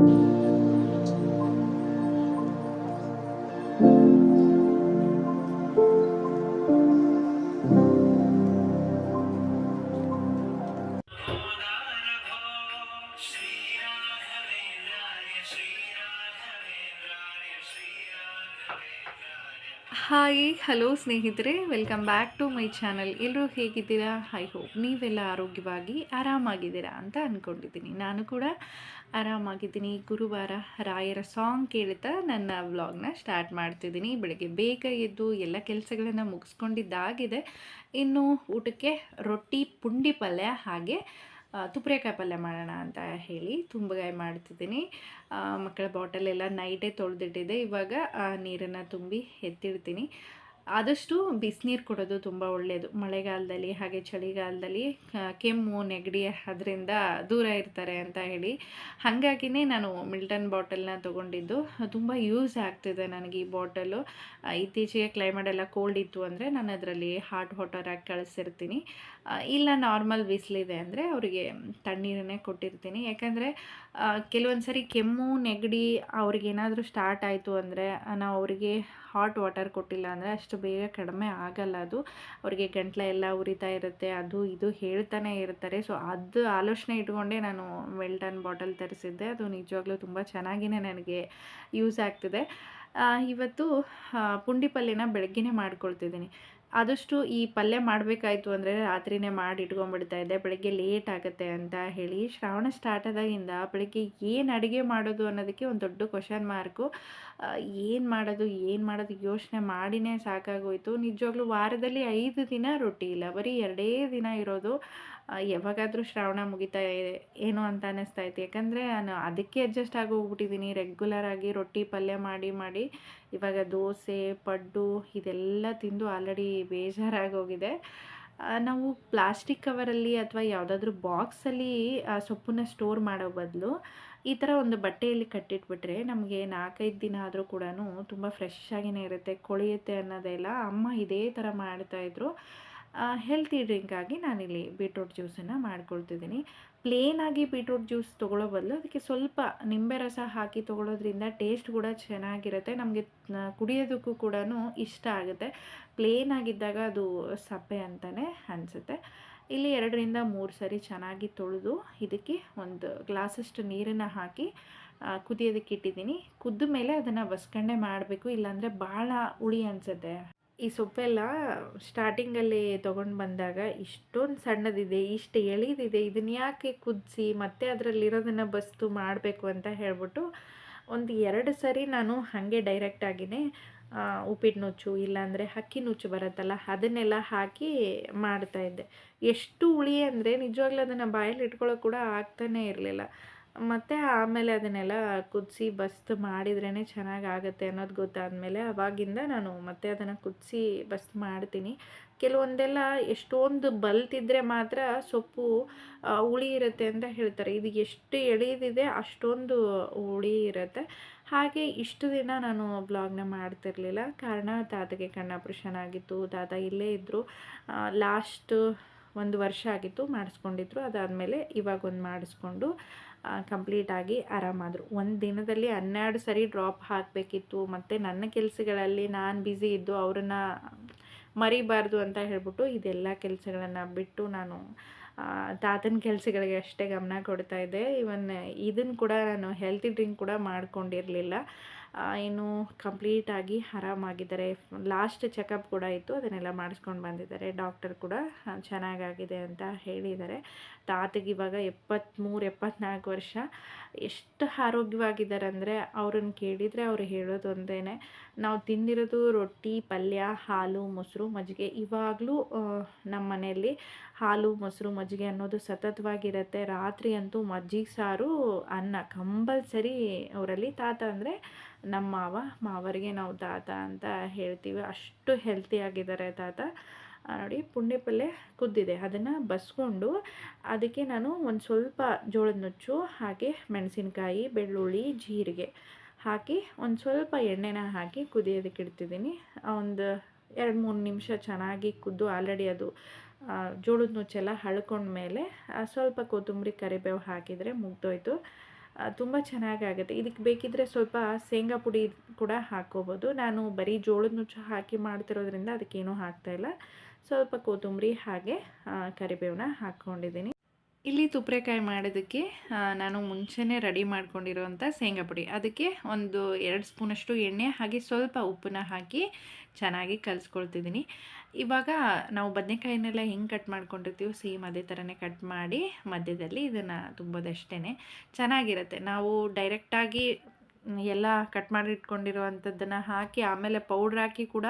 thank you. Hello ಸ್ನೇಹಿತರೆ welcome back to my channel ಎಲ್ಲರೂ ಹೇಗಿದ್ದೀರಾ? ಐ ಹೋಪ್ ನೀವೆಲ್ಲ ಆರೋಗ್ಯವಾಗಿ ಆರಾಮಾಗಿದ್ದೀರಾ ಅಂತ ಅಂದ್ಕೊಂಡಿದ್ದೀನಿ ನಾನು ಕೂಡ ಆರಾಮಾಗಿದ್ದೀನಿ. ಗುರುವಾರ ರಾಯರ ಸಾಂಗ್ ಕೇಳ್ತಾ ನನ್ನ ವ್ಲಾಗ್ನ ಸ್ಟಾರ್ಟ್ ಮಾಡ್ತಿದ್ದೀನಿ. ಬೆಳಗ್ಗೆ ಬೇಗ ಎದ್ದು ಎಲ್ಲ ಕೆಲಸಗಳನ್ನು ಮುಗಿಸ್ಕೊಂಡಿದ್ದಾಗಿದೆ. ಇನ್ನು ಊಟಕ್ಕೆ ರೊಟ್ಟಿ, ಪುಂಡಿ ಪಲ್ಯ ಹಾಗೆ ತುಪ್ರೇಕಾಯಿ ಪಲ್ಯ ಮಾಡೋಣ ಅಂತ ಹೇಳಿ ತುಂಬಗಾಯಿ ಮಾಡ್ತಿದ್ದೀನಿ. ಮಕ್ಕಳ ಬಾಟಲೆಲ್ಲ ನೈಟೇ ತೊಳೆದಿಟ್ಟಿದೆ. ಇವಾಗ ನೀರನ್ನು ತುಂಬಿ ಎತ್ತಿಡ್ತೀನಿ. ಆದಷ್ಟು ಬಿಸಿನೀರು ಕೊಡೋದು ತುಂಬ ಒಳ್ಳೆಯದು ಮಳೆಗಾಲದಲ್ಲಿ ಹಾಗೆ ಚಳಿಗಾಲದಲ್ಲಿ ಕೆಮ್ಮು, ನೆಗಡಿ ಅದರಿಂದ ದೂರ ಇರ್ತಾರೆ ಅಂತ ಹೇಳಿ. ಹಾಗಾಗಿನೇ ನಾನು ಮಿಲ್ಟನ್ ಬಾಟಲ್ನ ತೊಗೊಂಡಿದ್ದು. ತುಂಬ ಯೂಸ್ ಆಗ್ತಿದೆ ನನಗೆ ಈ ಬಾಟಲು ಇತ್ತೀಚೆಗೆ ಕ್ಲೈಮೇಟ್ ಎಲ್ಲ ಕೋಲ್ಡ್ ಇತ್ತು ಅಂದರೆ ನಾನು ಅದರಲ್ಲಿ ಹಾಟ್ ವಾಟರ್ ಹಾಕಿ ಕಳಿಸಿರ್ತೀನಿ. ಇಲ್ಲ ನಾರ್ಮಲ್ ಬಿಸಿಲಿದೆ ಅಂದರೆ ಅವರಿಗೆ ತಣ್ಣೀರನ್ನೇ ಕೊಟ್ಟಿರ್ತೀನಿ. ಯಾಕಂದರೆ ಕೆಲವೊಂದು ಸರಿ ಕೆಮ್ಮು, ನೆಗಡಿ ಅವ್ರಿಗೇನಾದರೂ ಸ್ಟಾರ್ಟ್ ಆಯಿತು ಅಂದರೆ ನಾವು ಅವರಿಗೆ ಹಾಟ್ ವಾಟರ್ ಕೊಟ್ಟಿಲ್ಲ ಅಂದರೆ ಅಷ್ಟು ಬೇಗ ಕಡಿಮೆ ಆಗಲ್ಲ ಅದು. ಅವರಿಗೆ ಗಂಟ್ಲ ಎಲ್ಲ ಉರಿತಾ ಇರುತ್ತೆ, ಅದು ಇದು ಹೇಳ್ತಾನೆ ಇರ್ತಾರೆ. ಸೊ ಅದು ಆಲೋಚನೆ ಇಟ್ಕೊಂಡೆ ನಾನು ವೆಲ್ಟನ್ ಬಾಟಲ್ ತರಿಸಿದ್ದೆ. ಅದು ನಿಜವಾಗ್ಲೂ ತುಂಬ ಚೆನ್ನಾಗಿಯೇ ನನಗೆ ಯೂಸ್ ಆಗ್ತಿದೆ. ಇವತ್ತು ಪುಂಡಿ ಪಲ್ಯನ ಬೆಳಗ್ಗೆನೇ ಮಾಡ್ಕೊಳ್ತಿದ್ದೀನಿ. ಆದಷ್ಟು ಈ ಪಲ್ಯ ಮಾಡಬೇಕಾಯ್ತು ಅಂದರೆ ರಾತ್ರಿನೇ ಮಾಡಿ ಇಟ್ಕೊಂಡ್ಬಿಡ್ತಾ ಇದ್ದೆ. ಬೆಳಗ್ಗೆ ಲೇಟ್ ಆಗುತ್ತೆ ಅಂತ ಹೇಳಿ ಶ್ರಾವಣ ಸ್ಟಾರ್ಟ್ ಆದಾಗಿಂದ ಬೆಳಗ್ಗೆ ಏನು ಅಡುಗೆ ಮಾಡೋದು ಅನ್ನೋದಕ್ಕೆ ಒಂದು ದೊಡ್ಡ ಕ್ವಶನ್ ಮಾರ್ಕು ಏನು ಮಾಡೋದು ಏನು ಮಾಡೋದು ಯೋಚನೆ ಮಾಡಿನೇ ಸಾಕಾಗೋಯಿತು. ನಿಜವಾಗ್ಲೂ ವಾರದಲ್ಲಿ ಐದು ದಿನ ರೊಟ್ಟಿ ಇಲ್ಲ. ಬರೀ ಎರಡೇ ದಿನ ಇರೋದು. ಯಾವಾಗಾದರೂ ಶ್ರಾವಣ ಮುಗಿತಾ ಇದೆ, ಏನು ಅಂತ ಅನ್ನಿಸ್ತಾ ಇತ್ತು. ಯಾಕಂದರೆ ನಾನು ಅದಕ್ಕೆ ಅಡ್ಜಸ್ಟ್ ಆಗೋಗ್ಬಿಟ್ಟಿದ್ದೀನಿ. ರೆಗ್ಯುಲರ್ ಆಗಿ ರೊಟ್ಟಿ ಪಲ್ಯ ಮಾಡಿ ಮಾಡಿ ಇವಾಗ ದೋಸೆ, ಪಡ್ಡು ಇದೆಲ್ಲ ತಿಂದು ಆಲ್ರೆಡಿ ಬೇಜಾರಾಗಿ ಹೋಗಿದೆ ನಾವು ಪ್ಲಾಸ್ಟಿಕ್ ಕವರಲ್ಲಿ ಅಥವಾ ಯಾವುದಾದ್ರೂ ಬಾಕ್ಸಲ್ಲಿ ಆ, ಸೊಪ್ಪನ್ನ ಸ್ಟೋರ್ ಮಾಡೋ ಬದಲು ಈ ಥರ ಒಂದು ಬಟ್ಟೆಯಲ್ಲಿ ಕಟ್ಟಿಟ್ಬಿಟ್ರೆ ನಮಗೆ ನಾಲ್ಕೈದು ದಿನ ಆದರೂ ಕೂಡ ತುಂಬ ಫ್ರೆಶ್ ಆಗಿನೇ ಇರುತ್ತೆ, ಕೊಳೆಯುತ್ತೆ ಅನ್ನೋದೆಲ್ಲ ಅಮ್ಮ ಇದೇ ಥರ ಮಾಡ್ತಾಯಿದ್ರು ಹೆಲ್ತಿ ಡ್ರಿಂಕಾಗಿ ನಾನಿಲ್ಲಿ ಬೀಟ್ರೂಟ್ ಜ್ಯೂಸನ್ನು ಮಾಡ್ಕೊಳ್ತಿದ್ದೀನಿ. ಪ್ಲೇನಾಗಿ ಬೀಟ್ರೂಟ್ ಜ್ಯೂಸ್ ತೊಗೊಳ್ಳೋ ಬದಲು ಅದಕ್ಕೆ ಸ್ವಲ್ಪ ನಿಂಬೆ ರಸ ಹಾಕಿ ತೊಗೊಳೋದ್ರಿಂದ ಟೇಸ್ಟ್ ಕೂಡ ಚೆನ್ನಾಗಿರುತ್ತೆ. ನಮಗೆ ಕುಡಿಯೋದಕ್ಕೂ ಕೂಡ ಇಷ್ಟ ಆಗುತ್ತೆ. ಪ್ಲೇನ್ ಆಗಿದ್ದಾಗ ಅದು ಸಪ್ಪೆ ಅಂತಲೇ ಅನಿಸುತ್ತೆ. ಇಲ್ಲಿ ಎರಡರಿಂದ ಮೂರು ಸರಿ ಚೆನ್ನಾಗಿ ತೊಳೆದು ಇದಕ್ಕೆ ಒಂದು ಗ್ಲಾಸಷ್ಟು ನೀರನ್ನು ಹಾಕಿ ಕುದಿಯೋದಕ್ಕೆ ಇಟ್ಟಿದ್ದೀನಿ. ಕುದ್ದ ಮೇಲೆ ಅದನ್ನು ಬಸ್ಕಂಡೆ ಮಾಡಬೇಕು, ಇಲ್ಲಾಂದರೆ ಭಾಳ ಹುಳಿ ಅನಿಸುತ್ತೆ. ಈ ಸೊಪ್ಪೆಲ್ಲ ಸ್ಟಾರ್ಟಿಂಗಲ್ಲಿ ತೊಗೊಂಡು ಬಂದಾಗ ಇಷ್ಟೊಂದು ಸಣ್ಣದಿದೆ, ಇಷ್ಟು ಎಳಿದಿದೆ ಇದನ್ನ ಯಾಕೆ ಕುದಿಸಿ ಮತ್ತೆ ಅದರಲ್ಲಿರೋದನ್ನು ಬಸ್ತು ಮಾಡಬೇಕು ಅಂತ ಹೇಳ್ಬಿಟ್ಟು ಒಂದು ಎರಡು ಸರಿ ನಾನು ಹಾಗೆ ಡೈರೆಕ್ಟಾಗಿಯೇ ಉಪ್ಪಿಟ್ಟು ನುಚ್ಚು ಇಲ್ಲಾಂದರೆ ಅಕ್ಕಿ ನುಚ್ಚು ಬರುತ್ತಲ್ಲ ಅದನ್ನೆಲ್ಲ ಹಾಕಿ ಮಾಡ್ತಾಯಿದ್ದೆ ಎಷ್ಟು ಹುಳಿ ಅಂದರೆ ನಿಜವಾಗ್ಲೂ ಅದನ್ನು ಬಾಯಲ್ಲಿ ಇಟ್ಕೊಳ್ಳೋಕೆ ಕೂಡ ಆಗ್ತಾನೇ ಇರಲಿಲ್ಲ. ಮತ್ತು ಆಮೇಲೆ ಅದನ್ನೆಲ್ಲ ಕುದಿಸಿ ಬಸ್ತ್ ಮಾಡಿದ್ರೇ ಚೆನ್ನಾಗಿ ಆಗುತ್ತೆ ಅನ್ನೋದು ಗೊತ್ತಾದಮೇಲೆ ಅವಾಗಿಂದ ನಾನು ಮತ್ತೆ ಅದನ್ನು ಕುದಿಸಿ ಬಸ್ತ್ ಮಾಡ್ತೀನಿ. ಕೆಲವೊಂದೆಲ್ಲ ಎಷ್ಟೊಂದು ಬಲ್ತಿದ್ರೆ ಮಾತ್ರ ಸೊಪ್ಪು ಹುಳಿ ಇರುತ್ತೆ ಅಂತ ಹೇಳ್ತಾರೆ. ಇದು ಎಷ್ಟು ಎಳೆದಿದೆ ಅಷ್ಟೊಂದು ಹುಳಿ ಇರುತ್ತೆ. ಹಾಗೆ ಇಷ್ಟು ದಿನ ನಾನು ಬ್ಲಾಗ್ನ ಮಾಡ್ತಿರ್ಲಿಲ್ಲ. ಕಾರಣ ತಾತಗೆ ಕಣ್ಣು ಆಪ್ರೇಷನ್ ಆಗಿತ್ತು. ತಾತ ಇಲ್ಲೇ ಇದ್ದರು ಲಾಸ್ಟ್ ಒಂದು ವರ್ಷ ಆಗಿತ್ತು. ಮಾಡಿಸ್ಕೊಂಡಿದ್ರು. ಅದಾದಮೇಲೆ ಇವಾಗ ಒಂದು ಮಾಡಿಸ್ಕೊಂಡು ಕಂಪ್ಲೀಟಾಗಿ ಆರಾಮಾದರು. ಒಂದು ದಿನದಲ್ಲಿ ಹನ್ನೆರಡು ಸರಿ ಡ್ರಾಪ್ ಹಾಕಬೇಕಿತ್ತು. ಮತ್ತು ನನ್ನ ಕೆಲಸಗಳಲ್ಲಿ ನಾನು ಬ್ಯುಸಿ ಇದ್ದು ಅವರನ್ನು ಮರಿಬಾರ್ದು ಅಂತ ಹೇಳ್ಬಿಟ್ಟು ಇದೆಲ್ಲ ಕೆಲಸಗಳನ್ನು ಬಿಟ್ಟು ನಾನು ತಾತನ ಕೆಲಸಗಳಿಗೆ ಅಷ್ಟೇ ಗಮನ ಕೊಡ್ತಾ ಇದ್ದೆ. ಇವನ್ ಇದನ್ನು ಕೂಡ ನಾನು ಹೆಲ್ತಿ ಡ್ರಿಂಕ್ ಕೂಡ ಮಾಡ್ಕೊಂಡಿರಲಿಲ್ಲ. ಇನ್ನು ಕಂಪ್ಲೀಟಾಗಿ ಆರಾಮಾಗಿದ್ದಾರೆ. ಲಾಸ್ಟ್ ಚೆಕಪ್ ಕೂಡ ಇತ್ತು. ಅದನ್ನೆಲ್ಲ ಮಾಡಿಸ್ಕೊಂಡು ಬಂದಿದ್ದಾರೆ. ಡಾಕ್ಟರ್ ಕೂಡ ಚೆನ್ನಾಗಾಗಿದೆ ಅಂತ ಹೇಳಿದ್ದಾರೆ. ತಾತಗೆ ಇವಾಗ ಎಪ್ಪತ್ತ್ಮೂರು ಎಪ್ಪತ್ನಾಲ್ಕು ವರ್ಷ. ಎಷ್ಟು ಆರೋಗ್ಯವಾಗಿದ್ದಾರೆ ಅಂದರೆ ಅವ್ರನ್ನ ಕೇಳಿದರೆ ಅವ್ರು ಹೇಳೋದು ಒಂದೇ ನಾವು ತಿಂದಿರೋದು ರೊಟ್ಟಿ, ಪಲ್ಯ, ಹಾಲು, ಮೊಸರು, ಮಜ್ಜಿಗೆ ಇವಾಗಲೂ ನಮ್ಮ ಮನೆಯಲ್ಲಿ ಹಾಲು, ಮೊಸರು, ಮಜ್ಜಿಗೆ ಅನ್ನೋದು ಸತತವಾಗಿರುತ್ತೆ. ರಾತ್ರಿ ಅಂತೂ ಮಜ್ಜಿಗೆ ಸಾರು, ಅನ್ನ ಕಂಪಲ್ಸರಿ ಅವರಲ್ಲಿ ತಾತ ಅಂದರೆ ನಮ್ಮ ಮಾವ, ಮಾವರಿಗೆ ನಾವು ತಾತ ಅಂತ ಹೇಳ್ತೀವಿ. ಅಷ್ಟು ಹೆಲ್ತಿಯಾಗಿದ್ದಾರೆ ತಾತ. ನೋಡಿ ಪುಂಡಿ ಪಲ್ಯ ಕುದ್ದಿದೆ. ಅದನ್ನು ಬಸ್ಕೊಂಡು ಅದಕ್ಕೆ ನಾನು ಒಂದು ಸ್ವಲ್ಪ ಜೋಳದ ನುಚ್ಚು, ಹಾಗೆ ಮೆಣಸಿನಕಾಯಿ, ಬೆಳ್ಳುಳ್ಳಿ, ಜೀರಿಗೆ ಹಾಕಿ ಒಂದು ಸ್ವಲ್ಪ ಎಣ್ಣೆನ ಹಾಕಿ ಕುದಿಯೋದಕ್ಕೆ ಇಡ್ತಿದ್ದೀನಿ. ಒಂದು ಎರಡು ಮೂರು ನಿಮಿಷ ಚೆನ್ನಾಗಿ ಕುದ್ದು ಆಲ್ರೆಡಿ ಅದು ಜೋಳದ ನುಚ್ಚೆಲ್ಲ ಹಳ್ಕೊಂಡ್ಮೇಲೆ ಸ್ವಲ್ಪ ಕೊತ್ತಂಬರಿ ಕರಿಬೇವು ಹಾಕಿದರೆ ಮುಗ್ದೋಯ್ತು. ತುಂಬ ಚೆನ್ನಾಗಾಗುತ್ತೆ. ಇದಕ್ಕೆ ಬೇಕಿದ್ದರೆ ಸ್ವಲ್ಪ ಶೇಂಗಾ ಪುಡಿ ಕೂಡ ಹಾಕ್ಕೋಬೋದು. ನಾನು ಬರೀ ಜೋಳದ ನುಚ್ಚು ಹಾಕಿ ಮಾಡ್ತಿರೋದ್ರಿಂದ ಅದಕ್ಕೇನೂ ಹಾಕ್ತಾಯಿಲ್ಲ ಸ್ವಲ್ಪ ಕೊತ್ತಂಬರಿ ಹಾಗೆ ಕರಿಬೇವನ್ನ ಹಾಕ್ಕೊಂಡಿದ್ದೀನಿ. ಇಲ್ಲಿ ತುಪ್ರೆಕಾಯಿ ಮಾಡೋದಕ್ಕೆ ನಾನು ಮುಂಚೆನೇ ರೆಡಿ ಮಾಡ್ಕೊಂಡಿರೋವಂಥ ಶೇಂಗಾ ಪುಡಿ. ಅದಕ್ಕೆ ಒಂದು ಎರಡು ಸ್ಪೂನಷ್ಟು ಎಣ್ಣೆ ಹಾಗೆ ಸ್ವಲ್ಪ ಉಪ್ಪನ್ನ ಹಾಕಿ ಚೆನ್ನಾಗಿ ಕಲಿಸ್ಕೊಳ್ತಿದ್ದೀನಿ. ಇವಾಗ ನಾವು ಬದನೆಕಾಯಿನೆಲ್ಲ ಹೆಂಗೆ ಕಟ್ ಮಾಡ್ಕೊಂಡಿರ್ತೀವೋ ಸೇಮ್ ಅದೇ ಥರನೇ ಕಟ್ ಮಾಡಿ ಮಧ್ಯದಲ್ಲಿ ಇದನ್ನು ತುಂಬೋದಷ್ಟೇ ಚೆನ್ನಾಗಿರುತ್ತೆ. ನಾವು ಡೈರೆಕ್ಟಾಗಿ ಎಲ್ಲ ಕಟ್ ಮಾಡಿ ಇಟ್ಕೊಂಡಿರುವಂಥದ್ದನ್ನು ಹಾಕಿ ಆಮೇಲೆ ಪೌಡ್ರ್ ಹಾಕಿ ಕೂಡ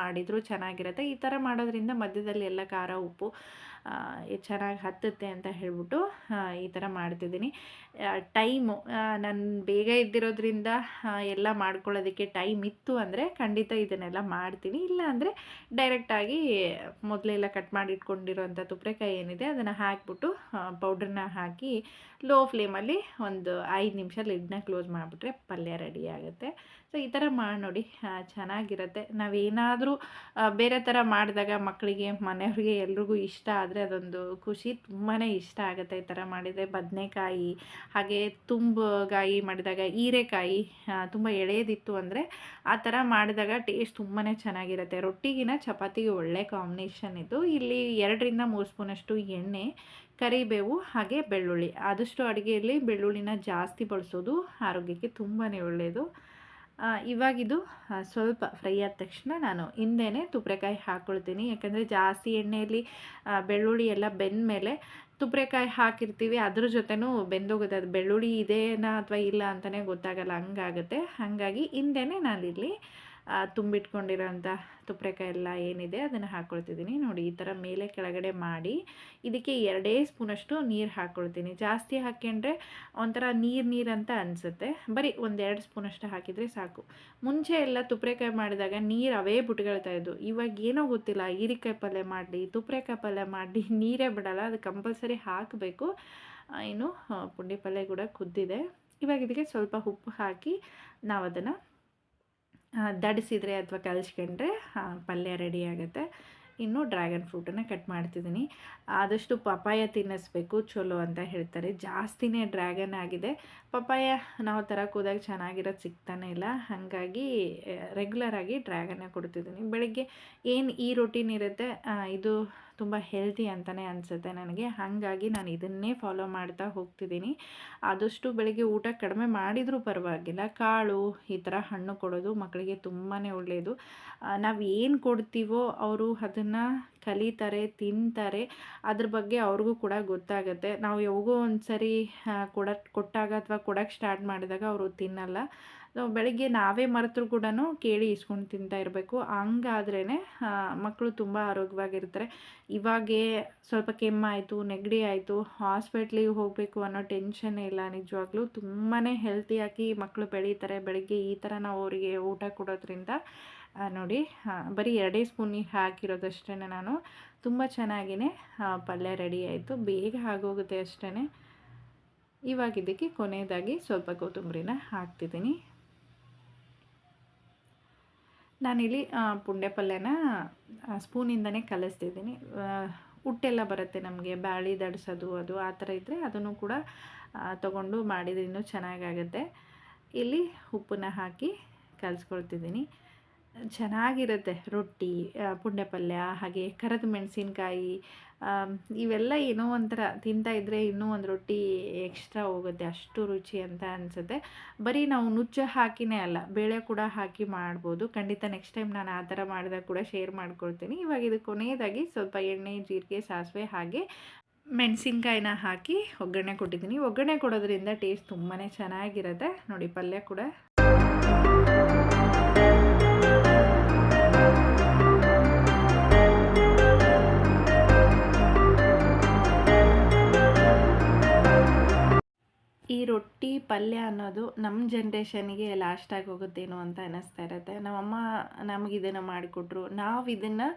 ಮಾಡಿದರೂ ಚೆನ್ನಾಗಿರುತ್ತೆ. ಈ ಥರ ಮಾಡೋದ್ರಿಂದ ಮಧ್ಯದಲ್ಲಿ ಎಲ್ಲ ಖಾರ, ಉಪ್ಪು ಚೆನ್ನಾಗಿ ಹತ್ತುತ್ತೆ ಅಂತ ಹೇಳ್ಬಿಟ್ಟು ಈ ಥರ ಮಾಡ್ತಿದ್ದೀನಿ. ಟೈಮು ನಾನು ಬೇಗ ಇದ್ದಿರೋದ್ರಿಂದ ಎಲ್ಲ ಮಾಡ್ಕೊಳ್ಳೋದಕ್ಕೆ ಟೈಮ್ ಇತ್ತು ಅಂದರೆ ಖಂಡಿತ ಇದನ್ನೆಲ್ಲ ಮಾಡ್ತೀನಿ. ಇಲ್ಲ ಅಂದರೆ ಡೈರೆಕ್ಟಾಗಿ ಮೊದಲೆಲ್ಲ ಕಟ್ ಮಾಡಿ ಇಟ್ಕೊಂಡಿರೋಂಥ ತುಪ್ರೆಕಾಯಿ ಏನಿದೆ ಅದನ್ನು ಹಾಕಿಬಿಟ್ಟು ಪೌಡ್ರನ್ನ ಹಾಕಿ ಲೋ ಫ್ಲೇಮಲ್ಲಿ ಒಂದು ಐದು ನಿಮಿಷ ಲಿಡ್ನ ಕ್ಲೋಸ್ ಮಾಡಿಬಿಟ್ರೆ ಪಲ್ಯ ರೆಡಿ ಆಗುತ್ತೆ. ಸೊ, ಈ ಥರ ಮಾಡಿ ನೋಡಿ. ಚೆನ್ನಾಗಿರುತ್ತೆ. ನಾವೇನಾದರೂ ಬೇರೆ ಥರ ಮಾಡಿದಾಗ ಮಕ್ಕಳಿಗೆ, ಮನೆಯವ್ರಿಗೆ ಎಲ್ರಿಗೂ ಇಷ್ಟ ಆದರೆ ಅದೊಂದು ಖುಷಿ. ತುಂಬಾ ಇಷ್ಟ ಆಗುತ್ತೆ ಈ ಥರ ಮಾಡಿದರೆ. ಬದನೆಕಾಯಿ, ಹಾಗೆ ತುಂಬಗಾಯಿ ಮಾಡಿದಾಗ ಹೀರೆಕಾಯಿ ತುಂಬ ಎಳೆಯದಿತ್ತು ಅಂದರೆ ಆ ಥರ ಮಾಡಿದಾಗ ಟೇಸ್ಟ್ ತುಂಬಾ ಚೆನ್ನಾಗಿರುತ್ತೆ. ರೊಟ್ಟಿಗಿನ ಚಪಾತಿಗೆ ಒಳ್ಳೆ ಕಾಂಬಿನೇಷನ್ ಇದು ಇಲ್ಲಿ ಎರಡರಿಂದ ಮೂರು ಸ್ಪೂನಷ್ಟು ಎಣ್ಣೆ, ಕರಿಬೇವು, ಹಾಗೆ ಬೆಳ್ಳುಳ್ಳಿ. ಆದಷ್ಟು ಅಡುಗೆಯಲ್ಲಿ ಬೆಳ್ಳುಳ್ಳಿನ ಜಾಸ್ತಿ ಬಳಸೋದು ಆರೋಗ್ಯಕ್ಕೆ ತುಂಬಾ ಒಳ್ಳೆಯದು. ಇವಾಗಿದು ಸ್ವಲ್ಪ ಫ್ರೈ ಆದ ತಕ್ಷಣ ನಾನು ಹಿಂದೆನೇ ತುಪ್ರೆಕಾಯಿ ಹಾಕ್ಕೊಳ್ತೀನಿ ಯಾಕಂದರೆ ಜಾಸ್ತಿ ಎಣ್ಣೆಯಲ್ಲಿ ಬೆಳ್ಳುಳ್ಳಿ ಎಲ್ಲ ಬೆಂದ ಮೇಲೆ ತುಪ್ರೆಕಾಯಿ ಹಾಕಿರ್ತೀವಿ, ಅದ್ರ ಜೊತೆನೂ ಬೆಂದೋಗುತ್ತೆ. ಅದು ಬೆಳ್ಳುಳ್ಳಿ ಇದೇನಾ ಅಥವಾ ಇಲ್ಲ ಅಂತಲೇ ಗೊತ್ತಾಗಲ್ಲ, ಹಂಗಾಗುತ್ತೆ. ಹಾಗಾಗಿ ಹಿಂದೆನೇ ನಾನಿಲ್ಲಿ ತುಂಬಿಟ್ಕೊಂಡಿರೋಂಥ ತುಪ್ಪರೆಕಾಯಿ ಎಲ್ಲ ಏನಿದೆ ಅದನ್ನು ಹಾಕ್ಕೊಳ್ತಿದ್ದೀನಿ. ನೋಡಿ, ಈ ಥರ ಮೇಲೆ ಕೆಳಗಡೆ ಮಾಡಿ ಇದಕ್ಕೆ ಎರಡೇ ಸ್ಪೂನಷ್ಟು ನೀರು ಹಾಕ್ಕೊಳ್ತೀನಿ. ಜಾಸ್ತಿ ಹಾಕ್ಕೊಂಡ್ರೆ ಒಂಥರ ನೀರು ನೀರು ಅಂತ ಅನಿಸುತ್ತೆ. ಬರೀ ಒಂದೆರಡು ಸ್ಪೂನಷ್ಟು ಹಾಕಿದರೆ ಸಾಕು. ಮುಂಚೆ ಎಲ್ಲ ತುಪ್ಪರೆಕಾಯಿ ಮಾಡಿದಾಗ ನೀರು ಅವೇ ಬಿಟ್ಕೊಳ್ತಾ ಇದ್ದು, ಇವಾಗ ಏನೋ ಗೊತ್ತಿಲ್ಲ. ಹೀರಿಕಾಯಿ ಪಲ್ಯ ಮಾಡಲಿ ತುಪ್ಪರೆಕಾಯಿ ಪಲ್ಯ ಮಾಡಲಿ, ನೀರೇ ಬಿಡಲ್ಲ. ಅದು ಕಂಪಲ್ಸರಿ ಹಾಕಬೇಕು. ಇನ್ನು ಪುಂಡಿ ಪಲ್ಯ ಕೂಡ ಕುದ್ದಿದೆ. ಇವಾಗ ಇದಕ್ಕೆ ಸ್ವಲ್ಪ ಉಪ್ಪು ಹಾಕಿ ನಾವು ಅದನ್ನು ದಡಿಸಿದರೆ ಅಥವಾ ಕಲಿಸ್ಕೊಂಡ್ರೆ ಪಲ್ಯ ರೆಡಿ ಆಗುತ್ತೆ. ಇನ್ನು ಡ್ರ್ಯಾಗನ್ ಫ್ರೂಟನ್ನು ಕಟ್ ಮಾಡ್ತಿದ್ದೀನಿ. ಆದಷ್ಟು ಪಪಾಯ ತಿನ್ನಿಸ್ಬೇಕು ಚಲೋ ಅಂತ ಹೇಳ್ತಾರೆ. ಜಾಸ್ತಿನೇ ಡ್ರ್ಯಾಗನ್ ಆಗಿದೆ. ಪಪಾಯ ನಾವು ಥರ ಕೂದಾಗ ಚೆನ್ನಾಗಿರೋದು ಸಿಗ್ತಾನೆ ಇಲ್ಲ. ಹಾಗಾಗಿ ರೆಗ್ಯುಲರಾಗಿ ಡ್ರ್ಯಾಗನ್ನೇ ಕೊಡ್ತಿದ್ದೀನಿ. ಬೆಳಗ್ಗೆ ಏನು ಈ ರೊಟೀನ್ ಇರುತ್ತೆ ಇದು ತುಂಬ ಹೆಲ್ತಿ ಅಂತಲೇ ಅನಿಸುತ್ತೆ ನನಗೆ. ಹಾಗಾಗಿ ನಾನು ಇದನ್ನೇ ಫಾಲೋ ಮಾಡ್ತಾ ಹೋಗ್ತಿದ್ದೀನಿ. ಆದಷ್ಟು ಬೆಳಗ್ಗೆ ಊಟ ಕಡಿಮೆ ಮಾಡಿದರೂ ಪರವಾಗಿಲ್ಲ. ಕಾಳು, ಈ ಥರ ಹಣ್ಣು ಕೊಡೋದು ಮಕ್ಕಳಿಗೆ ತುಂಬಾ ಒಳ್ಳೆಯದು ನಾವು ಏನು ಕೊಡ್ತೀವೋ ಅವರು ಅದನ್ನು ಕಲಿತಾರೆ, ತಿಂತಾರೆ. ಅದ್ರ ಬಗ್ಗೆ ಅವ್ರಿಗೂ ಕೂಡ ಗೊತ್ತಾಗುತ್ತೆ. ನಾವು ಯಾವಾಗೋ ಒಂದು ಸರಿ ಕೊಡ, ಕೊಟ್ಟಾಗ ಅಥವಾ ಕೊಡೋಕ್ಕೆ ಸ್ಟಾರ್ಟ್ ಮಾಡಿದಾಗ ಅವರು ತಿನ್ನಲ್ಲ. ನಾವು ಬೆಳಗ್ಗೆ ನಾವೇ ಮರೆತರೂ ಕೂಡ ಕೇಳಿ ಇಸ್ಕೊಂಡು ತಿಂತಾ ಇರಬೇಕು. ಹಂಗಾದ್ರೇ ಮಕ್ಕಳು ತುಂಬ ಆರೋಗ್ಯವಾಗಿರ್ತಾರೆ. ಇವಾಗೇ ಸ್ವಲ್ಪ ಕೆಮ್ಮಾಯಿತು, ನೆಗಡಿ ಆಯಿತು, ಹಾಸ್ಪಿಟ್ಲಿಗೆ ಹೋಗಬೇಕು ಅನ್ನೋ ಟೆನ್ಷನ್ ಇಲ್ಲ ನಿಜವಾಗ್ಲೂ. ತುಂಬಾ ಹೆಲ್ತಿಯಾಗಿ ಮಕ್ಕಳು ಬೆಳೀತಾರೆ. ಬೆಳಗ್ಗೆ ಈ ಥರ ನಾವು ಅವರಿಗೆ ಊಟ ಕೊಡೋದ್ರಿಂದ ನೋಡಿ ಬರೀ ಎರಡೇ ಸ್ಪೂನ್ ನೀರು ಹಾಕಿರೋದಷ್ಟೇ ನಾನು. ತುಂಬ ಚೆನ್ನಾಗಿಯೇ ಪಲ್ಯ ರೆಡಿ ಆಯಿತು. ಬೇಗ ಆಗೋಗುತ್ತೆ ಅಷ್ಟೇ ಇವಾಗ ಇದಕ್ಕೆ ಕೊನೆಯದಾಗಿ ಸ್ವಲ್ಪ ಕೊತ್ತಂಬರಿನ ಹಾಕ್ತಿದ್ದೀನಿ. ನಾನಿಲ್ಲಿ ಪುಂಡೆ ಪಲ್ಯನ ಸ್ಪೂನಿಂದನೇ ಕಲಿಸ್ತಿದ್ದೀನಿ. ಉಟ್ಟೆಲ್ಲ ಬರುತ್ತೆ ನಮಗೆ, ಬ್ಯಾಳಿ ದಡ್ಸೋದು, ಅದು ಆ ಥರ ಇದ್ದರೆ ಅದನ್ನು ಕೂಡ ತಗೊಂಡು ಮಾಡಿದ್ರೆ ಚೆನ್ನಾಗಾಗುತ್ತೆ. ಇಲ್ಲಿ ಉಪ್ಪನ್ನ ಹಾಕಿ ಕಲಿಸ್ಕೊಳ್ತಿದ್ದೀನಿ. ಚೆನ್ನಾಗಿರುತ್ತೆ, ರೊಟ್ಟಿ ಪುಂಡೆ ಪಲ್ಯ ಹಾಗೆ ಕರದ ಮೆಣಸಿನ್ಕಾಯಿ ಇವೆಲ್ಲ ಏನೋ ಒಂಥರ ತಿಂತಾ ಇದ್ದರೆ ಇನ್ನೂ ಒಂದು ರೊಟ್ಟಿ ಎಕ್ಸ್ಟ್ರಾ ಹೋಗುತ್ತೆ, ಅಷ್ಟು ರುಚಿ ಅಂತ ಅನಿಸುತ್ತೆ. ಬರೀ ನಾವು ನುಚ್ಚ ಹಾಕಿನೇ ಅಲ್ಲ, ಬೇಳೆ ಕೂಡ ಹಾಕಿ ಮಾಡ್ಬೋದು. ಖಂಡಿತ ನೆಕ್ಸ್ಟ್ ಟೈಮ್ ನಾನು ಆ ಥರ ಮಾಡಿದಾಗ ಕೂಡ ಶೇರ್ ಮಾಡ್ಕೊಳ್ತೀನಿ. ಇವಾಗ ಇದು ಕೊನೆಯದಾಗಿ ಸ್ವಲ್ಪ ಎಣ್ಣೆ, ಜೀರಿಗೆ, ಸಾಸಿವೆ ಹಾಗೆ ಮೆಣಸಿನ್ಕಾಯಿನ ಹಾಕಿ ಒಗ್ಗರಣೆ ಕೊಟ್ಟಿದ್ದೀನಿ. ಒಗ್ಗರಣೆ ಕೊಡೋದ್ರಿಂದ ಟೇಸ್ಟ್ ತುಂಬಾ ಚೆನ್ನಾಗಿರುತ್ತೆ. ನೋಡಿ ಪಲ್ಯ ಕೂಡ ಈ ರೊಟ್ಟಿ ಪಲ್ಯ ಅನ್ನೋದು ನಮ್ಮ ಜನ್ರೇಷನ್ಗೆ ಲಾಸ್ಟಾಗಿ ಹೋಗುತ್ತೇನೋ ಅಂತ ಅನ್ನಿಸ್ತಾ ಇರುತ್ತೆ. ನಮ್ಮಮ್ಮ ನಮಗಿದನ್ನು ಮಾಡಿಕೊಟ್ರು. ನಾವು ಇದನ್ನು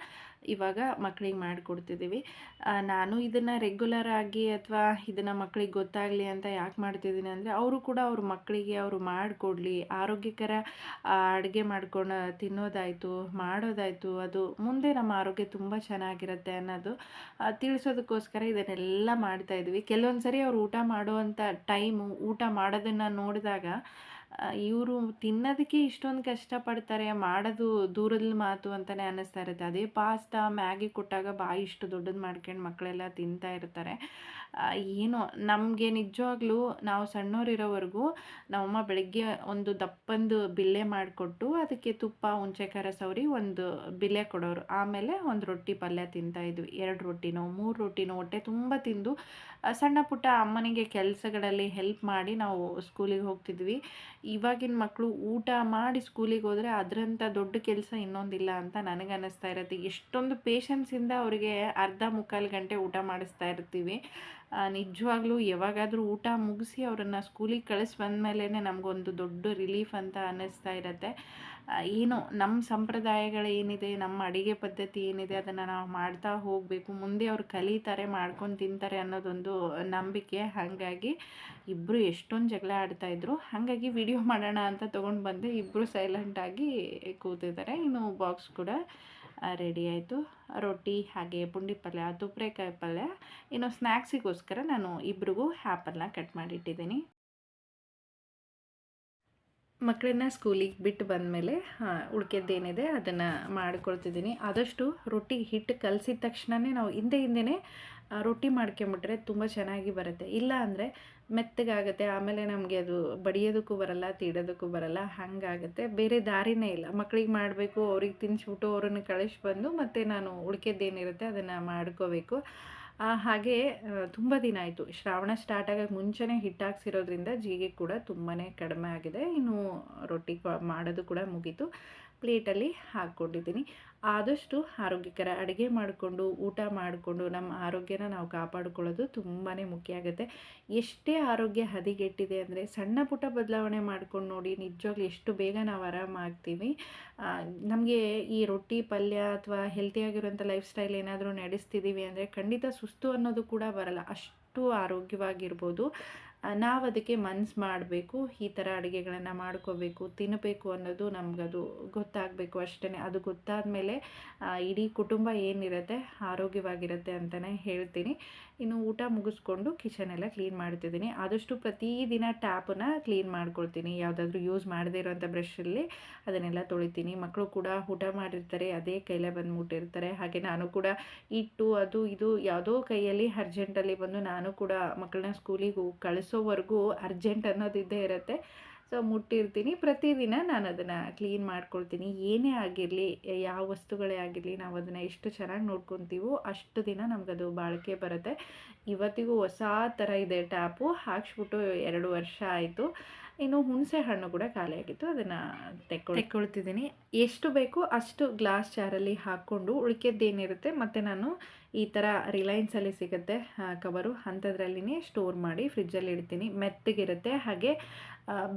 ಇವಾಗ ಮಕ್ಕಳಿಗೆ ಮಾಡಿಕೊಡ್ತಿದ್ದೀವಿ. ನಾನು ಇದನ್ನು ರೆಗ್ಯುಲರ್ ಆಗಿ ಅಥವಾ ಇದನ್ನು ಮಕ್ಕಳಿಗೆ ಗೊತ್ತಾಗಲಿ ಅಂತ ಯಾಕೆ ಮಾಡ್ತಿದ್ದೀನಿ ಅಂದರೆ ಅವರು ಕೂಡ ಅವ್ರ ಮಕ್ಕಳಿಗೆ ಅವರು ಮಾಡಿಕೊಡ್ಲಿ. ಆರೋಗ್ಯಕರ ಅಡುಗೆ ಮಾಡ್ಕೊಂಡು, ತಿನ್ನೋದಾಯಿತು, ಮಾಡೋದಾಯಿತು, ಅದು ಮುಂದೆ ನಮ್ಮ ಆರೋಗ್ಯ ತುಂಬ ಚೆನ್ನಾಗಿರುತ್ತೆ ಅನ್ನೋದು ತಿಳಿಸೋದಕ್ಕೋಸ್ಕರ ಇದನ್ನೆಲ್ಲ ಮಾಡ್ತಾಯಿದ್ವಿ ಕೆಲವೊಂದು ಸರಿ ಅವ್ರು ಊಟ ಮಾಡುವಂಥ ಟೈಮು ಊಟ ಮಾಡೋದನ್ನು ನೋಡಿದಾಗ ಇವರು ತಿನ್ನೋದಕ್ಕೆ ಇಷ್ಟೊಂದು ಕಷ್ಟಪಡ್ತಾರೆ, ಮಾಡೋದು ದೂರದ ಮಾತು ಅಂತಲೇ ಅನ್ನಿಸ್ತಾ ಇರುತ್ತೆ. ಅದೇ ಪಾಸ್ತಾ ಮ್ಯಾಗಿ ಕೊಟ್ಟಾಗ ಬಾಯಿ ಇಷ್ಟು ದೊಡ್ಡದು ಮಾಡ್ಕೊಂಡು ಮಕ್ಕಳೆಲ್ಲ ತಿಂತಾ ಇರ್ತಾರೆ. ಏನೋ ನಮಗೆ ನಿಜವಾಗ್ಲೂ ನಾವು ಸಣ್ಣವರಿರೋವರೆಗೂ ನಮ್ಮಮ್ಮ ಬೆಳಗ್ಗೆ ಒಂದು ದಪ್ಪಂದು ಬಿಲ್ಲೆ ಮಾಡಿಕೊಟ್ಟು ಅದಕ್ಕೆ ತುಪ್ಪ ಹುಣ್ಸೆಖಾರ ಸವರಿ ಒಂದು ಬಿಲ್ಲೆ ಕೊಡೋರು. ಆಮೇಲೆ ಒಂದು ರೊಟ್ಟಿ ಪಲ್ಯ ತಿಂತಾಯಿದ್ವಿ ಎರಡು ರೊಟ್ಟಿನೋ, ಮೂರು ರೊಟ್ಟಿನೋ ಹೊಟ್ಟೆ ತುಂಬ ತಿಂದು ಸಣ್ಣ ಪುಟ್ಟ ಅಮ್ಮನಿಗೆ ಕೆಲಸಗಳಲ್ಲಿ ಹೆಲ್ಪ್ ಮಾಡಿ ನಾವು ಸ್ಕೂಲಿಗೆ ಹೋಗ್ತಿದ್ವಿ. ಇವಾಗಿನ ಮಕ್ಕಳು ಊಟ ಮಾಡಿ ಸ್ಕೂಲಿಗೆ ಹೋದರೆ ಅದರಂಥ ದೊಡ್ಡ ಕೆಲಸ ಇನ್ನೊಂದಿಲ್ಲ ಅಂತ ನನಗೆ ಅನ್ನಿಸ್ತಾ ಇರುತ್ತೆ. ಎಷ್ಟೊಂದು ಪೇಷನ್ಸಿಂದ ಅವರಿಗೆ ಅರ್ಧ ಮುಕ್ಕಾಲು ಗಂಟೆ ಊಟ ಮಾಡಿಸ್ತಾ ಇರ್ತೀವಿ. ನಿಜವಾಗ್ಲೂ ಯಾವಾಗಾದರೂ ಊಟ ಮುಗಿಸಿ ಅವರನ್ನು ಸ್ಕೂಲಿಗೆ ಕಳಿಸಿ ಬಂದಮೇಲೆ ನಮಗೊಂದು ದೊಡ್ಡ ರಿಲೀಫ್ ಅಂತ ಅನ್ನಿಸ್ತಾ ಇರುತ್ತೆ. ಏನು ನಮ್ಮ ಸಂಪ್ರದಾಯಗಳು ಏನಿದೆ, ನಮ್ಮ ಅಡುಗೆ ಪದ್ಧತಿ ಏನಿದೆ ಅದನ್ನು ನಾವು ಮಾಡ್ತಾ ಹೋಗಬೇಕು, ಮುಂದೆ ಅವ್ರು ಕಲಿತಾರೆ, ಮಾಡ್ಕೊಂಡು ತಿಂತಾರೆ ಅನ್ನೋದೊಂದು ನಂಬಿಕೆ. ಹಾಗಾಗಿ ಇಬ್ಬರು ಎಷ್ಟೊಂದು ಜಗಳ ಆಡ್ತಾಯಿದ್ರು ಹಾಗಾಗಿ ವಿಡಿಯೋ ಮಾಡೋಣ ಅಂತ ತೊಗೊಂಡು ಬಂದೆ. ಇಬ್ಬರು ಸೈಲೆಂಟಾಗಿ ಕೂತಿದ್ದಾರೆ. ಇನ್ನು ಬಾಕ್ಸ್ ಕೂಡ ರೆಡಿ ಆಯಿತು. ರೊಟ್ಟಿ ಹಾಗೆ ಪುಂಡಿ ಪಲ್ಯ, ತುಪ್ರೆಕಾಯಿ ಪಲ್ಯ, ಇನ್ನು ಸ್ನ್ಯಾಕ್ಸಿಗೋಸ್ಕರ ನಾನು ಇಬ್ರಿಗೂ ಆ್ಯಪಲ್ನ ಕಟ್ ಮಾಡಿಟ್ಟಿದ್ದೀನಿ. ಮಕ್ಕಳನ್ನ ಸ್ಕೂಲಿಗೆ ಬಿಟ್ಟು ಬಂದಮೇಲೆ ಉಳ್ಕೆದ್ದೇನಿದೆ, ಅದನ್ನು ಮಾಡಿಕೊಳ್ತಿದ್ದೀನಿ. ಆದಷ್ಟು ರೊಟ್ಟಿ ಹಿಟ್ಟು ಕಲಸಿದ ತಕ್ಷಣವೇ ನಾವು ಹಿಂದೆ ಹಿಂದೆ ರೊಟ್ಟಿ ಮಾಡ್ಕೊಂಬಿಟ್ರೆ ತುಂಬ ಚೆನ್ನಾಗಿ ಬರುತ್ತೆ. ಇಲ್ಲ ಅಂದರೆ ಮೆತ್ತಗಾಗುತ್ತೆ, ಆಮೇಲೆ ನಮಗೆ ಅದು ಬಡಿಯೋದಕ್ಕೂ ಬರಲ್ಲ, ತೀಡೋದಕ್ಕೂ ಬರಲ್ಲ, ಹಾಗಾಗುತ್ತೆ. ಬೇರೆ ದಾರಿನೇ ಇಲ್ಲ. ಮಕ್ಕಳಿಗೆ ಮಾಡಬೇಕು, ಅವ್ರಿಗೆ ತಿನ್ನಿಸ್ಬಿಟ್ಟು ಅವ್ರನ್ನ ಕಳಿಸ್ಬಂದು ಮತ್ತು ನಾನು ಉಳ್ಕೆದ್ದೇನಿರುತ್ತೆ, ಅದನ್ನು ಮಾಡ್ಕೋಬೇಕು. ಹಾಗೆ ತುಂಬ ದಿನ ಆಯಿತು. ಶ್ರಾವಣ ಸ್ಟಾರ್ಟ್ ಆಗೋಕ್ಕೆ ಮುಂಚೆನೇ ಹಿಟ್ ಹಾಕ್ಸಿರೋದ್ರಿಂದ ಜೀಗೆ ಕೂಡ ತುಂಬಾ ಕಡಿಮೆ ಆಗಿದೆ. ಇನ್ನು ರೊಟ್ಟಿ ಮಾಡೋದು ಕೂಡ ಮುಗೀತು. ಪ್ಲೇಟಲ್ಲಿ ಹಾಕ್ಕೊಂಡಿದ್ದೀನಿ. ಆದಷ್ಟು ಆರೋಗ್ಯಕರ ಅಡುಗೆ ಮಾಡಿಕೊಂಡು, ಊಟ ಮಾಡಿಕೊಂಡು ನಮ್ಮ ಆರೋಗ್ಯನ ನಾವು ಕಾಪಾಡಿಕೊಳ್ಳೋದು ತುಂಬಾ ಮುಖ್ಯ ಆಗುತ್ತೆ. ಎಷ್ಟೇ ಆರೋಗ್ಯ ಹದಿಗೆಟ್ಟಿದೆ ಅಂದರೆ, ಸಣ್ಣ ಪುಟ್ಟ ಬದಲಾವಣೆ ಮಾಡ್ಕೊಂಡು ನೋಡಿ ನಿಜವಾಗ್ಲೂ ಎಷ್ಟು ಬೇಗ ನಾವು ಆರಾಮಾಗ್ತೀವಿ ನಮಗೆ ಈ ರೊಟ್ಟಿ, ಪಲ್ಯ ಅಥವಾ ಹೆಲ್ತಿಯಾಗಿರುವಂಥ ಲೈಫ್ ಸ್ಟೈಲ್ ಏನಾದರೂ ನಡೆಸ್ತಿದ್ದೀವಿ ಅಂದರೆ ಖಂಡಿತ ಸುಸ್ತು ಅನ್ನೋದು ಕೂಡ ಬರಲ್ಲ. ಅಷ್ಟು ಆರೋಗ್ಯವಾಗಿರ್ಬೋದು. ನಾವು ಅದಕ್ಕೆ ಮನ್ಸು ಮಾಡಬೇಕು, ಈ ಥರ ಅಡುಗೆಗಳನ್ನು ಮಾಡ್ಕೋಬೇಕು ತಿನ್ನಬೇಕು ಅನ್ನೋದು ನಮಗದು ಗೊತ್ತಾಗಬೇಕು ಅಷ್ಟೇ ಅದು ಗೊತ್ತಾದ ಮೇಲೆ ಇಡೀ ಕುಟುಂಬ ಏನಿರುತ್ತೆ, ಆರೋಗ್ಯವಾಗಿರುತ್ತೆ ಅಂತಲೇ ಹೇಳ್ತೀನಿ. ಇನ್ನು ಊಟ ಮುಗಿಸ್ಕೊಂಡು ಕಿಚನ್ ಎಲ್ಲ ಕ್ಲೀನ್ ಮಾಡ್ತಿದ್ದೀನಿ. ಆದಷ್ಟು ಪ್ರತಿದಿನ ಟ್ಯಾಪನ್ನು ಕ್ಲೀನ್ ಮಾಡ್ಕೊಳ್ತೀನಿ. ಯಾವುದಾದ್ರೂ ಯೂಸ್ ಮಾಡದೇ ಇರೋಂಥ ಬ್ರಷಲ್ಲಿ ಅದನ್ನೆಲ್ಲ ತೊಳಿತೀನಿ. ಮಕ್ಕಳು ಕೂಡ ಊಟ ಮಾಡಿರ್ತಾರೆ, ಅದೇ ಕೈಲೇ ಬಂದು ಮುಟ್ಟಿರ್ತಾರೆ ಹಾಗೆ ನಾನು ಕೂಡ ಇಟ್ಟು ಅದು ಇದು ಯಾವುದೋ ಕೈಯಲ್ಲಿ ಅರ್ಜೆಂಟಲ್ಲಿ ಬಂದು ನಾನು ಕೂಡ ಮಕ್ಕಳನ್ನ ಸ್ಕೂಲಿಗೆ ಕಳಿಸೋವರೆಗೂ ಅರ್ಜೆಂಟ್ ಅನ್ನೋದಿದ್ದೇ ಇರುತ್ತೆ. ಸೊ ಮುಟ್ಟಿರ್ತೀನಿ. ಪ್ರತಿದಿನ ನಾನು ಅದನ್ನು ಕ್ಲೀನ್ ಮಾಡ್ಕೊಳ್ತೀನಿ. ಏನೇ ಆಗಿರಲಿ, ಯಾವ ವಸ್ತುಗಳೇ ಆಗಿರಲಿ ನಾವು ಅದನ್ನು ಎಷ್ಟು ಚೆನ್ನಾಗಿ ನೋಡ್ಕೊತೀವೋ ಅಷ್ಟು ದಿನ ನಮಗದು ಬಾಳಿಕೆ ಬರುತ್ತೆ. ಇವತ್ತಿಗೂ ಹೊಸ ಥರ ಇದೆ ಟ್ಯಾಪು ಹಾಕ್ಸ್ಬಿಟ್ಟು ಎರಡು ವರ್ಷ ಆಯಿತು. ಇನ್ನು ಹುಣಸೆ ಹಣ್ಣು ಕೂಡ ಖಾಲಿಯಾಗಿತ್ತು ಅದನ್ನು ತೆಕ್ಕೊಳ್ ತೆಕ್ಕೊಳ್ತಿದ್ದೀನಿ. ಎಷ್ಟು ಬೇಕೋ ಅಷ್ಟು ಗ್ಲಾಸ್ ಚಾರಲ್ಲಿ ಹಾಕ್ಕೊಂಡು ಉಳ್ಕೆದ್ದೇನಿರುತ್ತೆ ಮತ್ತು ನಾನು ಈ ಥರ ರಿಲಯನ್ಸಲ್ಲಿ ಸಿಗುತ್ತೆ ಕವರು ಅಂಥದ್ರಲ್ಲಿನೇ ಸ್ಟೋರ್ ಮಾಡಿ ಫ್ರಿಜ್ಜಲ್ಲಿ ಇಡ್ತೀನಿ. ಮೆತ್ತಗಿರುತ್ತೆ ಹಾಗೆ